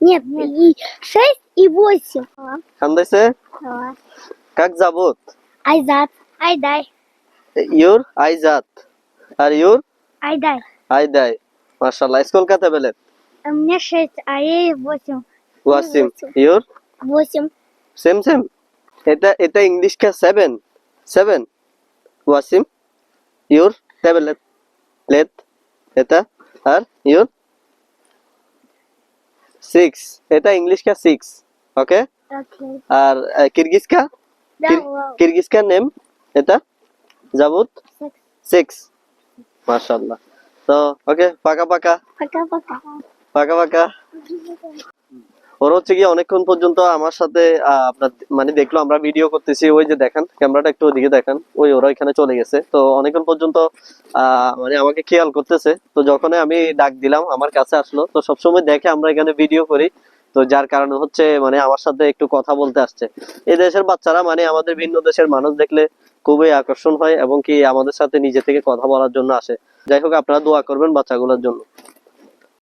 Нет, и шесть, и восемь. খান্দাইছে কাক যাবত Айзат. Айдай. Your আইজাত R your Айдай. আইদাই মাশাআল্লাহ স্কুল কাতে Bellen У меня шесть, а ей восемь. Wasim Восемь. Your Восемь. Same same এটা এটা ইংলিশ কা seven seven Wasim your tablet let এটা আর ইউর সিক্স এটা ইংলিশ কা সিক্স ওকে আর কিরগিজ কা? কিরগিজ কা নেম এটা? জাবুত সিক্স মাশাআল্লাহ। তো ওকে পাকা পাকা। পাকা পাকা। পাকা পাকা। ওর হচ্ছে কি অনেকক্ষণ পর্যন্ত আমার সাথে আপনার মানে দেখল, আমরা ভিডিও করতেছি, ওই যে দেখেন ক্যামেরাটা একটু ওদিকে দেখেন, ওই ওরা এখানে চলে গেছে। তো অনেকক্ষণ পর্যন্ত মানে আমাকে খেয়াল করতেছে। তো যখন আমি ডাক দিলাম, আমার কাছে আসলো, তো সবসময় দেখে আমরা এখানে ভিডিও করি। তো যার কারণে হচ্ছে মানে আমার সাথে একটু কথা বলতে আসছে। এই দেশের বাচ্চারা মানে আমাদের ভিন্ন দেশের মানুষ দেখলে খুবই আকর্ষণ হয় এবং কি আমাদের সাথে নিজে থেকে কথা বলার জন্য আসে। যাই হোক, আপনারা দোয়া করবেন বাচ্চাগুলোর জন্য।